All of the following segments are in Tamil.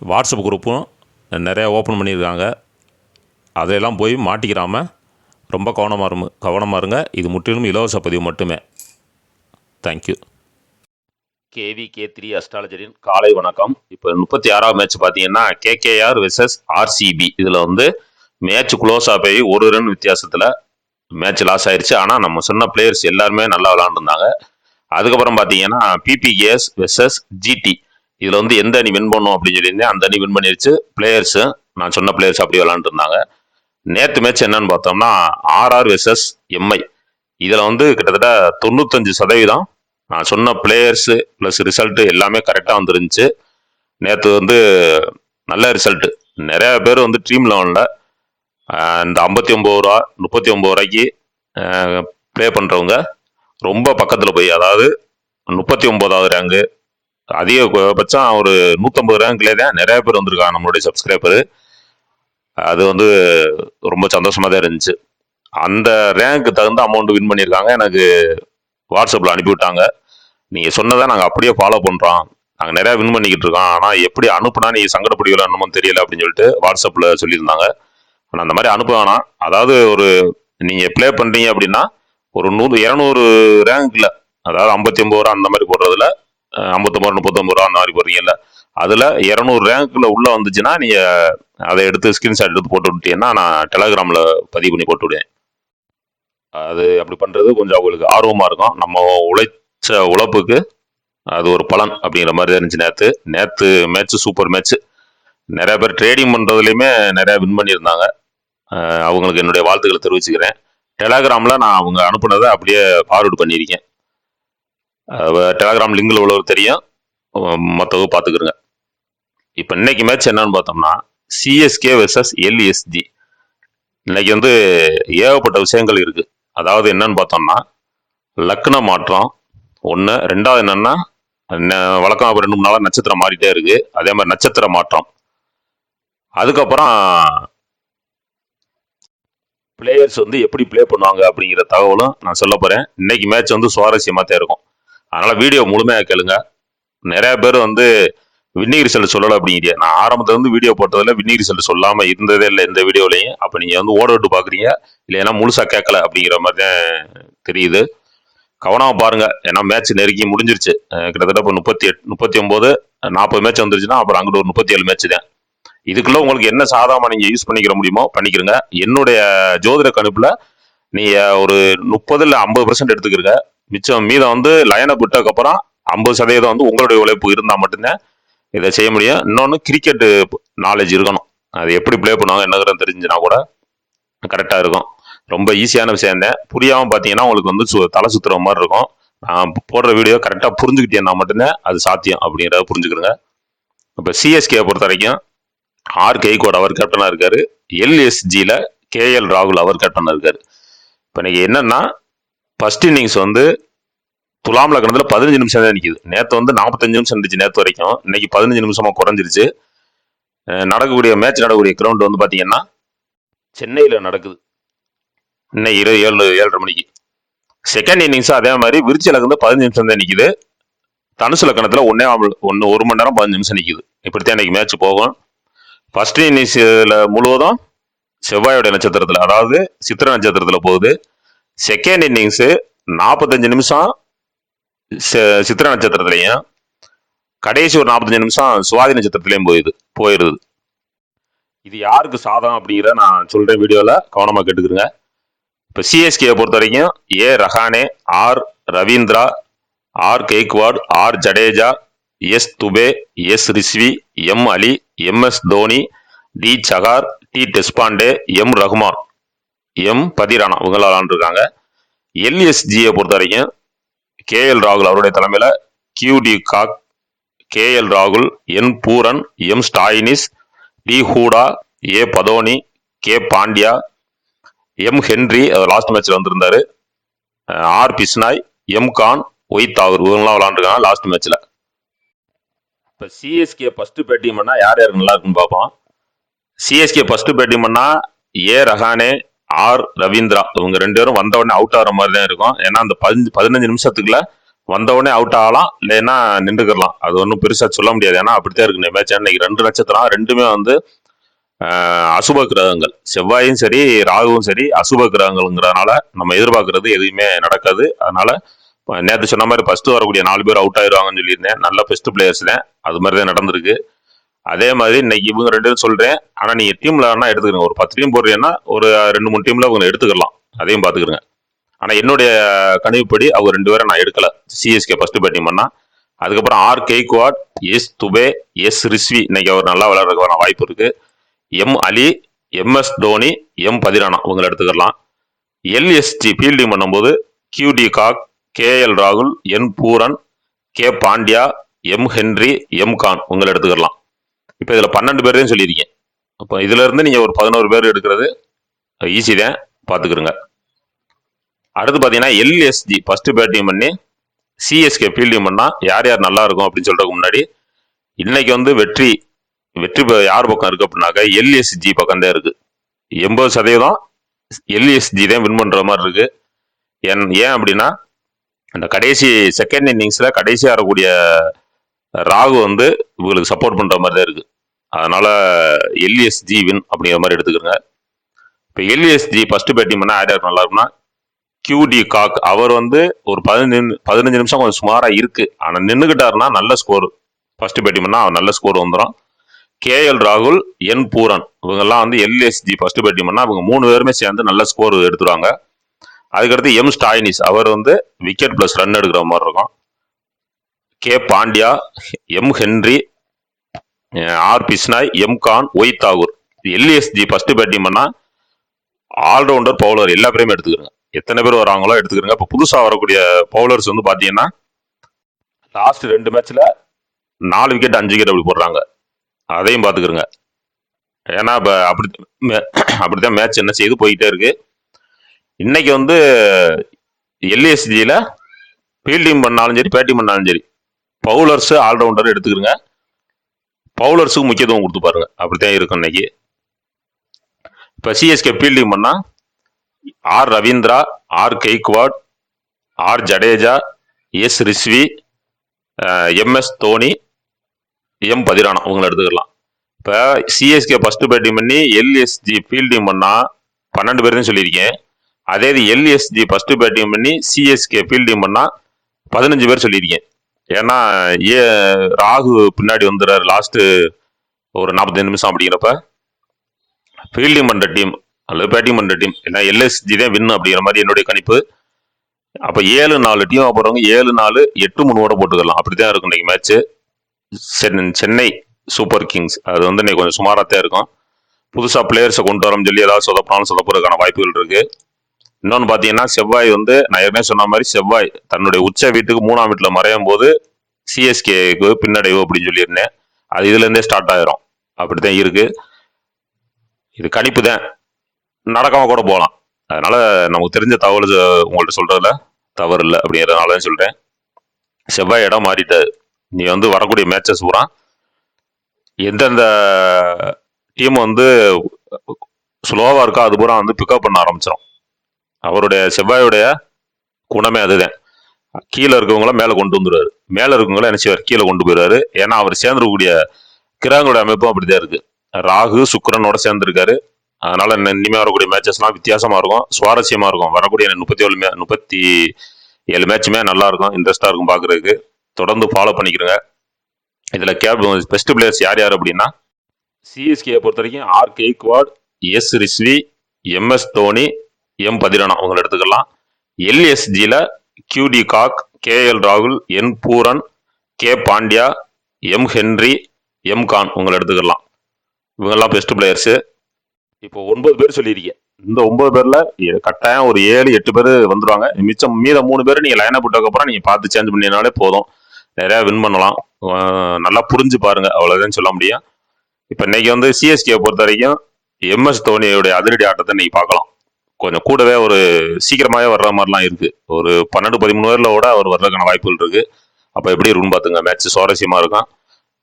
வாட்ஸ்அப் குரூப்பும் நிறையா ஓப்பன் பண்ணியிருக்காங்க. அதையெல்லாம் போய் மாட்டிக்கிறாமல் ரொம்ப கவனமாக இருங்க கவனமாக இருங்க. இது முற்றிலும் இலவச பதிவு மட்டுமே. Thank you KV K three அஸ்ட்ராலஜரின் காலை வணக்கம். இப்போ முப்பத்தி ஆறாவது மேட்ச் பார்த்தீங்கன்னா கேகேஆர் வெர்சஸ் ஆர்சிபி இதில் வந்து மேட்ச் க்ளோஸ் ஆகி ஒரு ரன் வித்தியாசத்தில் மேட்ச் லாஸ் ஆயிடுச்சு ஆனால் நம்ம சொன்ன பிளேயர்ஸ் எல்லாருமே நல்லா விளாண்டுருந்தாங்க. அதுக்கப்புறம் பார்த்தீங்கன்னா பிபிகேஎஸ் வெர்சஸ் ஜிடி இதில் வந்து எந்த அணி வின் பண்ணும் அப்படின்னு சொல்லியிருந்தேன். அந்த அணி வின் பண்ணிருச்சு. பிளேயர்ஸு நான் சொன்ன பிளேயர்ஸ் அப்படி விளாண்டுருந்தாங்க நேற்று மேட்ச் என்னன்னு பார்த்தோம்னா ஆர்ஆர் வெர்சஸ் எம்ஐ இதில் வந்து கிட்டத்தட்ட தொண்ணூத்தஞ்சு சதவீதம் நான் சொன்ன பிளேயர்ஸு ப்ளஸ் ரிசல்ட்டு எல்லாமே கரெக்டாக வந்துருந்துச்சு. நேற்று வந்து நல்ல ரிசல்ட்டு நிறைய பேர் வந்து டீம் லெவனில் இந்த ஐம்பத்தி ஒம்பது ரூபா முப்பத்தி ஒம்பது ரூபாய்க்கு ப்ளே பண்ணுறவங்க ரொம்ப பக்கத்தில் போய் அதாவது முப்பத்தி ஒம்போதாவது ரேங்கு அதிகபட்சம் ஒரு நூற்றம்பது ரேங்க்லே தான் நிறைய பேர் வந்திருக்காங்க நம்மளுடைய சப்ஸ்கிரைபரு அது வந்து ரொம்ப சந்தோஷமாக தான் இருந்துச்சு. அந்த ரேங்க்கு தகுந்த அமௌண்ட் வின் பண்ணியிருக்காங்க. எனக்கு வாட்ஸ்அப்பில் அனுப்பிவிட்டாங்க நீங்கள் சொன்னதை நாங்கள் அப்படியே ஃபாலோ பண்ணுறோம் நாங்கள் நிறையா வின் பண்ணிக்கிட்டு இருக்கோம். ஆனால் எப்படி அனுப்புனா நீ சங்கடப்படுவீங்களோ என்னமோ தெரியல அப்படின்னு சொல்லிட்டு வாட்ஸ்அப்பில் சொல்லியிருந்தாங்க. ஆனால் அந்த மாதிரி அனுப்ப வேணாம். அதாவது ஒரு நீங்கள் ப்ளே பண்ணுறீங்க அப்படின்னா ஒரு நூறு இரநூறு ரேங்க்கில் அதாவது ஐம்பத்தி ஒம்பது ரூபா அந்த மாதிரி போடுறதுல ஐம்பத்தொம்பது முப்பத்தொம்பது ரூபா அந்த மாதிரி போடுறீங்கல்ல அதில் இரநூறு ரேங்க்கில் உள்ளே வந்துச்சுன்னா நீங்கள் அதை எடுத்து ஸ்கிரீன்ஷாட் எடுத்து போட்டு விட்டீங்கன்னா நான் டெலகிராமில் பதிவு பண்ணி போட்டு விடுவேன். அது அப்படி பண்ணுறது கொஞ்சம் அவங்களுக்கு ஆர்வமாக இருக்கும். நம்ம உழைச்ச உழைப்புக்கு அது ஒரு பலன் அப்படிங்கிற மாதிரி தான் இருந்துச்சு நேற்று நேற்று மேட்ச்சு சூப்பர் மேட்ச்சு நிறைய பேர் ட்ரேடிங் பண்ணுறதுலையுமே நிறையா வின் பண்ணியிருந்தாங்க. அவங்களுக்கு என்னுடைய வாழ்த்துக்களை தெரிவிச்சுக்கிறேன். டெலாகிராமில் நான் அவங்க அனுப்புனதை அப்படியே ஃபார்வர்டு பண்ணியிருக்கேன். டெலாகிராம் லிங்கில் உள்ளவர் தெரியும். மற்றவங்க பார்த்துக்கிறங்க இப்போ இன்னைக்கு மேட்ச் என்னன்னு பார்த்தோம்னா சிஎஸ்கே வெர்சஸ் எல்எஸ்ஜி இன்னைக்கு வந்து ஏகப்பட்ட விஷயங்கள் இருக்கு. அதாவது என்னன்னு பார்த்தோம்னா லக்ன மாற்றம். ஒன்று ரெண்டாவது என்னன்னா வழக்கம் ரெண்டு மூணு நாளாக நட்சத்திரம் மாறிட்டே இருக்கு. அதே மாதிரி நட்சத்திர மாற்றம். அதுக்கப்புறம் பிளேயர்ஸ் வந்து எப்படி ப்ளே பண்ணுவாங்க அப்படிங்கிற தகவலும் நான் சொல்ல போகிறேன் இன்னைக்கு மேட்ச் வந்து சுவாரஸ்யமாக தான் இருக்கும். அதனால வீடியோ முழுமையாக கேளுங்க. நிறைய பேர் வந்து வின்னிங் ரிசல்ட் சொல்லலை அப்படிங்கிறீங்க நான் ஆரம்பத்தில் இருந்து வீடியோ போட்டதில் வின்னிங் ரிசல்ட் சொல்லாமல் இருந்ததே இல்லை எந்த வீடியோலையும். அப்போ நீங்கள் வந்து ஓட விட்டு பார்க்குறீங்க இல்லைன்னா முழுசாக கேட்கல அப்படிங்கிற மாதிரி தான் தெரியுது. கவனமாக பாருங்கள் ஏன்னா மேட்ச் நெருக்கி முடிஞ்சிருச்சு. கிட்டத்தட்ட இப்போ முப்பத்தி எட் முப்பத்தி ஒம்பது நாற்பது மேட்ச் வந்துருச்சுன்னா அப்புறம் அங்கிட்டு ஒரு முப்பத்தி ஏழு மேட்ச் தான். இதுக்குள்ளே உங்களுக்கு என்ன சாதகமா நீங்கள் யூஸ் பண்ணிக்கிற முடியுமோ பண்ணிக்கிறங்க என்னுடைய ஜோதிட கணிப்பில் நீங்கள் ஒரு முப்பது இல்லை ஐம்பது பர்சன்ட் எடுத்துக்கிறங்க மிச்சம் மீதம் வந்து லைனை விட்டதுக்கப்புறம் ஐம்பது சதவீதம் வந்து உங்களுடைய உழைப்பு இருந்தால் மட்டும்தான் இதை செய்ய முடியும். இன்னொன்று கிரிக்கெட்டு நாலேஜ் இருக்கணும். அது எப்படி ப்ளே பண்ணுவாங்க என்னங்கிறது தெரிஞ்சுனா கூட கரெக்டாக இருக்கும். ரொம்ப ஈஸியான விஷயம் தான். புரியாமல் பார்த்தீங்கன்னா உங்களுக்கு வந்து சு தலை சுத்துற மாதிரி இருக்கும். நான் போடுற வீடியோ கரெக்டாக புரிஞ்சுக்கிட்டேன்னா மட்டும்தான் அது சாத்தியம் அப்படிங்கிறத புரிஞ்சுக்கிறேங்க. இப்போ சிஎஸ்கே பொறுத்த வரைக்கும் ஆர் கெய்கோட் அவர் கேப்டனாக இருக்காரு. எல்எஸ்ஜியில் கேஎல் ராகுல் அவர் கேப்டனாக இருக்காரு. இப்போ இன்னைக்கு என்னன்னா ஃபர்ஸ்ட் இன்னிங்ஸ் வந்து துலாம் லக்னத்தில் பதினஞ்சு நிமிஷம் தான் நிற்கிது நேற்று வந்து நாற்பத்தஞ்சு நிமிஷம் இருந்துச்சு நேற்று வரைக்கும். இன்னைக்கு பதினஞ்சு நிமிஷமாக குறைஞ்சிருச்சு. நடக்கக்கூடிய மேட்ச் நடக்கக்கூடிய கிரவுண்ட் வந்து பார்த்தீங்கன்னா சென்னையில் நடக்குது. இன்னைக்கு இருபது ஏழு ஏழரை மணிக்கு. செகண்ட் இன்னிங்ஸும் அதே மாதிரி விருச்சி லக்னத்தில் பதினஞ்சு நிமிஷம் தான் நிற்கிது தனுசு லக்கணத்தில் ஒன்னே ஒன்று ஒரு மணி நேரம் பதினஞ்சு நிமிஷம் நிற்கிது இப்படித்தான் இன்னைக்கு மேட்ச் போகும். ஃபர்ஸ்ட் இன்னிங்ஸில் முழுவதும் செவ்வாயோட நட்சத்திரத்தில் அதாவது சித்திர நட்சத்திரத்தில் போகுது. செகண்ட் இன்னிங்ஸு நாற்பத்தஞ்சு நிமிஷம் ச- சித்திர நட்சத்திரத்துலையும் கடைசி ஒரு நாற்பத்தஞ்சு நிமிஷம் சுவாதி நட்சத்திரத்துலையும் போயிடுது போயிடுது இது யாருக்கு சாதகம் அப்படிங்கிற நான் சொல்கிறேன் வீடியோவில் கவனமாக கேட்டுக்கிறேங்க இப்போ சிஎஸ்கே பொறுத்த வரைக்கும் A Rahane R Ravindra R Gaikwad R Jadeja S Dube S Rizvi M Ali M S Dhoni D Chahar D Deshpande M Rahman M Pathirana இவங்க விளாண்டுருக்காங்க எல்எஸ்ஜியை பொறுத்த வரைக்கும் கேஎல் ராகுல் அவருடைய தலைமையில கியூடி காக் கே எல் ராகுல் N Pooran M Stoinis D Hooda A Badoni K Pandya M Henry last மேட்ச்ல வந்திருந்தார். R Bishnoi M Khan Y Thakur இவங்கெல்லாம் விளாண்டுருக்காங்க லாஸ்ட் மேட்ச்ல இப்போ சிஎஸ்கே ஃபஸ்ட்டு பேட்டிங் பண்ணால் யார் யார் நல்லா இருக்குன்னு பார்ப்போம். சிஎஸ்கே ஃபஸ்ட்டு பேட்டிங் பண்ணால் ஏ ரஹானே ஆர் ரவீந்திரா. இவங்க ரெண்டு பேரும் வந்த உடனே அவுட் ஆகிற மாதிரி தான் இருக்கும். ஏன்னா அந்த பதினஞ்சு பதினஞ்சு நிமிஷத்துக்குள்ள வந்த உடனே அவுட் ஆகலாம் இல்லைன்னா நின்றுக்கலாம் அது ஒன்றும் பெருசாக சொல்ல முடியாது. ஏன்னா அப்படித்தான் இருக்கு. மேட்ச் இன்னைக்கு ரெண்டு நட்சத்திரம் ரெண்டுமே வந்து அசுப கிரகங்கள். செவ்வாயும் சரி ராகுவும் சரி அசுப கிரகங்கள்ங்கிறதுனால நம்ம எதிர்பார்க்கறது எதுவுமே நடக்காது. அதனால நேற்று சொன்ன மாதிரி ஃபஸ்ட்டு வரக்கூடிய நாலு பேர் அவுட் ஆயிடுவாங்கன்னு சொல்லியிருந்தேன். நல்ல பெஸ்ட் பிளேயர்ஸ் தான். அது மாதிரி தான் நடந்திருக்கு. அதே மாதிரி இன்னைக்கு இவங்க ரெண்டு பேரும் சொல்கிறேன் ஆனால் நீங்கள் டீமில் வேணா எடுத்துக்கிறீங்க ஒரு பத்து டீம் போடுறீங்கன்னா ஒரு ரெண்டு மூணு டீமில் அவங்க எடுத்துக்கலாம். அதையும் பாத்துக்கிறங்க ஆனால் என்னுடைய கணிவுப்படி அவங்க ரெண்டு பேரும் நான் எடுக்கலை. சிஎஸ்கே ஃபஸ்ட்டு பேட்டிங் பண்ணால் அதுக்கப்புறம் R Gaikwad S Dubey S Rizvi இன்னைக்கு அவர் நல்லா விளையாடுறதுக்கான வாய்ப்பு இருக்குது M Ali MS Dhoni M Pathirana இவங்களை எடுத்துக்கலாம். எல்எஸ்டி ஃபீல்டிங் பண்ணும்போது Q de Kock K L ராகுல் N Pooran K Pandya M Henry M Khan உங்களை எடுத்துக்கலாம். இப்போ இதில் பன்னெண்டு பேரையும் சொல்லியிருக்கேன் அப்போ இதிலேருந்து நீங்கள் ஒரு பதினோரு பேர் எடுக்கிறது ஈஸி தான். பார்த்துக்குருங்க அடுத்து பார்த்தீங்கன்னா எல்எஸ்ஜி ஃபஸ்ட்டு பேட்டிங் பண்ணி சிஎஸ்கே ஃபீல்டிங் பண்ணால் யார் யார் நல்லா இருக்கும் அப்படின்னு சொல்கிறதுக்கு முன்னாடி இன்னைக்கு வந்து வெற்றி வெற்றி யார் பக்கம் இருக்குது அப்படின்னாக்கா எல்எஸ்ஜி பக்கம் தான் இருக்குது எண்பது சதவீதம் எல்எஸ்ஜி தான் வின் பண்ணுற மாதிரி இருக்குது ஏன் ஏன் அப்படின்னா அந்த கடைசி செகண்ட் இன்னிங்ஸில் கடைசியாக வரக்கூடிய ராகு வந்து இவங்களுக்கு சப்போர்ட் பண்ணுற மாதிரி தான் இருக்குது அதனால் எல்இஎஸ்ஜி வின் அப்படிங்கிற மாதிரி எடுத்துக்கிறங்க இப்போ எல்எஸ்ஜி ஃபஸ்ட்டு பேட்டிங் பண்ணால் ஆட் நல்லா இருக்கும்னா கியூடி காக் அவர் வந்து ஒரு பதினஞ்சு பதினஞ்சு நிமிஷம் கொஞ்சம் சுமாராக இருக்குது ஆனால் நின்றுக்கிட்டாருன்னா நல்ல ஸ்கோர் ஃபஸ்ட்டு பேட்டிங் பண்ணால் அவர் நல்ல ஸ்கோர் வந்துடும் கேஎல் ராகுல் என் பூரன் இவங்கெல்லாம் வந்து எல்எஸ்ஜி ஃபஸ்ட்டு பேட்டிங் பண்ணால் இவங்க மூணு பேருமே சேர்ந்து நல்ல ஸ்கோர் எடுத்துருவாங்க. அதுக்கடுத்து எம் ஸ்டாயினிஸ் அவர் வந்து விக்கெட் ப்ளஸ் ரன் எடுக்கிற மாதிரி இருக்கும். K Pandya M Henry R Bishnoi M Khan Y Thakur. LSG first batting பண்ணால் ஆல்ரவுண்டர் பவுலர் எல்லா பேரையுமே எடுத்துக்கிறங்க. எத்தனை பேர் வராங்களோ எடுத்துக்கிறங்க. இப்போ புதுசாக வரக்கூடிய பவுலர்ஸ் வந்து பார்த்தீங்கன்னா லாஸ்ட் ரெண்டு மேட்ச்சில் நாலு விக்கெட் அஞ்சு விக்கெட் அப்படி போடுறாங்க. அதையும் பார்த்துக்கிறங்க ஏன்னா இப்போ அப்படி மே- அப்படித்தான் மேட்ச் என்ன செய்து போயிட்டே இருக்கு. இன்னைக்கு வந்து எல்இஎஸ்ஜியில் ஃபீல்டிங் பண்ணாலும் சரி பேட்டிங் பண்ணாலும் சரி பவுலர்ஸ் ஆல்ரவுண்டர் எடுத்துக்கிறங்க. பவுலர்ஸுக்கு முக்கியத்துவம் கொடுத்து பாருங்க. அப்படித்தான் இருக்கும் இன்னைக்கு. இப்போ சிஎஸ்கே ஃபீல்டிங் பண்ணா R Ravindra R Gaikwad R Jadeja S Rizvi MS Dhoni M Pathirana உங்களை எடுத்துக்கலாம். இப்போ சிஎஸ்கே ஃபஸ்ட்டு பேட்டிங் பண்ணி எல்எஸ்ஜி ஃபீல்டிங் பண்ணால் பன்னெண்டு பேர் தான் சொல்லியிருக்கேன். அதே இது எல்எஸ்ஜி ஃபஸ்ட்டு பேட்டிங் பண்ணி சிஎஸ்கே ஃபீல்டிங் பண்ணால் பதினஞ்சு பேர் சொல்லியிருக்கேன். ஏன்னா ஏ ராகு பின்னாடி வந்துடுறாரு லாஸ்ட்டு ஒரு நாற்பத்தஞ்சு நிமிஷம் அப்படிங்கிறப்ப. ஃபீல்டிங் பண்ணுற டீம் அல்லது பேட்டிங் பண்ணுற டீம் ஏன்னா எல்எஸ்ஜி தான் வின் அப்படிங்கிற மாதிரி என்னுடைய கணிப்பு. அப்போ ஏழு நாலு டீம் அப்புறம் ஏழு நாலு எட்டு மூணு ஓட போட்டுக்கலாம். அப்படிதான் இருக்கும் இன்னைக்கு சென் சென்னை சூப்பர் கிங்ஸ் அது வந்து இன்னைக்கு கொஞ்சம் சுமாராக தான் இருக்கும். புதுசாக பிளேயர்ஸை கொண்டு வரோம்னு சொல்லி ஏதாவது சொதப்பினாலும் சொதப்புறதுக்கான வாய்ப்புகள் இருக்குது இன்னொன்று பார்த்தீங்கன்னா செவ்வாய் வந்து நான் ஏற்கனவே சொன்ன மாதிரி செவ்வாய் தன்னுடைய உச்ச வீட்டுக்கு மூணாம் வீட்டில் மறையும் போது சிஎஸ்கேக்கு பின்னடைவு அப்படின்னு சொல்லியிருந்தேன். அது இதுலேருந்தே ஸ்டார்ட் ஆயிரும். அப்படித்தான் இருக்குது இது கணிப்பு தான். நடக்காமல் கூட போகலாம். அதனால் நமக்கு தெரிஞ்ச தகவல் உங்கள்கிட்ட சொல்கிறதுல தவறு இல்லை அப்படிங்கிறதுனால தான் செவ்வாய் இடம் மாறிட்டாரு. நீ வந்து வரக்கூடிய மேட்சஸ் பூரா எந்தெந்த டீம் வந்து ஸ்லோவாக இருக்கோ அது பூரா வந்து பிக்கப் பண்ண ஆரம்பிச்சிடும் அவருடைய செவ்வாயுடைய குணமே அதுதான். கீழே இருக்கவங்கள மேலே கொண்டு வந்துடுவார். மேலே இருக்கவங்கள என்ன செய்வார்? கீழே கொண்டு போயிடுவாரு. ஏன்னா அவர் சேர்ந்துருக்கக்கூடிய கிரகங்களுடைய அமைப்பும் அப்படிதான் இருக்கு. ராகு சுக்கரனோட சேர்ந்துருக்காரு. அதனால என்ன இனிமே வரக்கூடிய மேட்சஸ்லாம் வித்தியாசமா இருக்கும். சுவாரஸ்யமா இருக்கும். வரக்கூடிய முப்பத்தி ஏழு மே முப்பத்தி ஏழு மேட்சுமே நல்லா இருக்கும். இன்ட்ரெஸ்டா இருக்கும் பாக்குறதுக்கு. தொடர்ந்து ஃபாலோ பண்ணிக்கிறங்க. இதுல கேப் பெஸ்ட் பிளேயர்ஸ் யார் யார் அப்படின்னா சிஎஸ்கே பொறுத்த வரைக்கும் R Gaikwad S Rizvi MS Dhoni M Pathirana அவங்களை எடுத்துக்கலாம். எல்எஸ்ஜியில் கியூடி காக் கே எல் ராகுல் N Pooran K Pandya M Henry M Khan உங்களை எடுத்துக்கலாம். இவங்கெல்லாம் பெஸ்ட் பிளேயர்ஸு இப்போ ஒன்பது பேர் சொல்லியிருக்கேன் இந்த ஒன்பது பேரில் கட்டாயம் ஒரு ஏழு எட்டு பேர் வந்துடுவாங்க மிச்சம் மீத மூணு பேர் நீங்கள் லைனை போட்டதுக்கப்புறம் நீங்கள் பார்த்து சேஞ்ச் பண்ணினாலே போதும். நிறையா வின் பண்ணலாம். நல்லா புரிஞ்சு பாருங்கள் அவ்வளோதான் சொல்ல முடியும். இப்போ இன்னைக்கு வந்து சிஎஸ்கே பொறுத்த வரைக்கும் எம்எஸ் தோனியோடைய அதிரடி ஆட்டத்தை இன்னைக்கு பார்க்கலாம். கொஞ்சம் கூடவே ஒரு சீக்கிரமாகவே வர்ற மாதிரிலாம் இருக்குது ஒரு பன்னெண்டு பதிமூணு பேரில் கூட அவர் வர்றதுக்கான வாய்ப்புகள் இருக்குது அப்போ எப்படி இருக்குன்னு பார்த்துங்க மேட்ச் சுவாரஸ்யமாக இருக்கும்.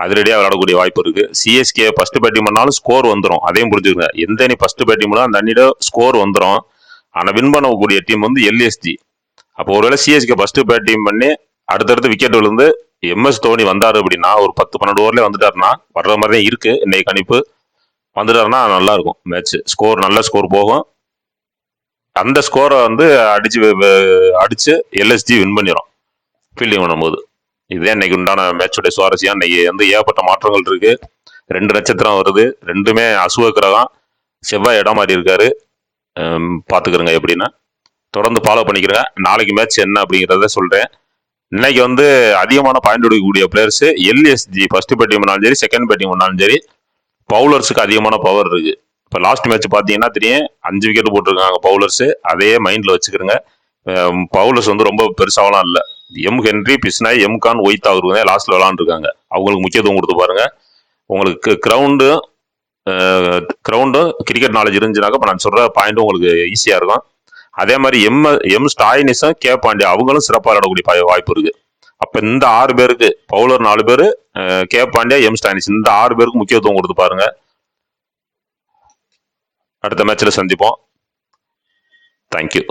அதிரடியாக விளையாடக்கூடிய வாய்ப்பு இருக்குது சிஎஸ்கே ஃபர்ஸ்ட் பேட்டிங் பண்ணாலும் ஸ்கோர் வந்துடும் அதையும் புரிஞ்சுக்கங்க. எந்த அணி ஃபர்ஸ்ட் பேட்டிங் பண்ணால் அந்த அணியோட ஸ்கோர் வந்துடும் ஆனால் வின் பண்ணக்கூடிய டீம் வந்து எல்எஸ்டி அப்போ ஒருவேளை சிஎஸ்கே ஃபர்ஸ்ட் பேட்டிங் பண்ணி அடுத்தடுத்து விக்கெட் விழுந்து எம்எஸ் தோனி வந்தார் அப்படின்னா ஒரு பத்து பன்னெண்டு ஓவர்லேயே வந்துட்டாருன்னா வர்ற மாதிரி தான் இருக்குது இன்னைக்கு கணிப்பு. வந்துட்டாருன்னா நல்லா இருக்கும். மேட்ச் ஸ்கோர் நல்ல ஸ்கோர் போகும். அந்த ஸ்கோரை வந்து அடிச்சு அடிச்சு எல்எஸ்ஜி வின் பண்ணிடும் ஃபீல்டிங் பண்ணும்போது. இதுதான் இன்னைக்கு உண்டான மேட்சுடைய சுவாரஸ்யம். இன்னைக்கு வந்து ஏகப்பட்ட மாற்றங்கள் இருக்கு. ரெண்டு நட்சத்திரம் வருது. ரெண்டுமே அசுவ கிரகம் செவ்வாய் இடம் மாறி இருக்காரு. ஹம், எப்படின்னா. தொடர்ந்து ஃபாலோ பண்ணிக்கிறேங்க நாளைக்கு மேட்ச் என்ன அப்படிங்கிறத சொல்கிறேன் இன்னைக்கு வந்து அதிகமான பாயிண்ட் எடுக்கக்கூடிய பிளேயர்ஸ் எல்எஸ்ஜி ஃபர்ஸ்ட் பேட்டிங் பண்ணாலும் சரி செகண்ட் பேட்டிங் பண்ணாலும் சரி பவுலர்ஸுக்கு அதிகமான பவர் இருக்குது இப்போ லாஸ்ட் மேட்ச் பார்த்தீங்கன்னா தெரியும் அஞ்சு விக்கெட் போட்டிருக்காங்க பவுலர்ஸ் அதே மைண்டில் வச்சுக்கிறோங்க பவுலர்ஸ் வந்து ரொம்ப பெருசாகலாம் இல்லை. M Henry Bishnoi M Khan ஒய்த் அவருக்கு தான் விளாண்டுருக்காங்க அவங்களுக்கு முக்கியத்துவம் கொடுத்து பாருங்க. உங்களுக்கு கிரவுண்டு கிரவுண்டும் கிரிக்கெட் நாலேஜ் இருந்துச்சுனாக்கா இப்போ நான் சொல்கிற பாயிண்ட்டும் உங்களுக்கு ஈஸியாக இருக்கும். அதே மாதிரி எம் எம் ஸ்டாயினிஸும் கே பாண்டியா அவங்களும் சிறப்பாக விளையாடக்கூடிய வாய்ப்பு இருக்குது அப்போ இந்த ஆறு பேருக்கு பவுலர் நாலு பேர் கே பாண்டியா எம் ஸ்டாயினிஸ் இந்த ஆறு பேருக்கு முக்கியத்துவம் கொடுத்து பாருங்க. அடுத்த மேட்ச்சில் சந்திப்போம். தேங்க்யூ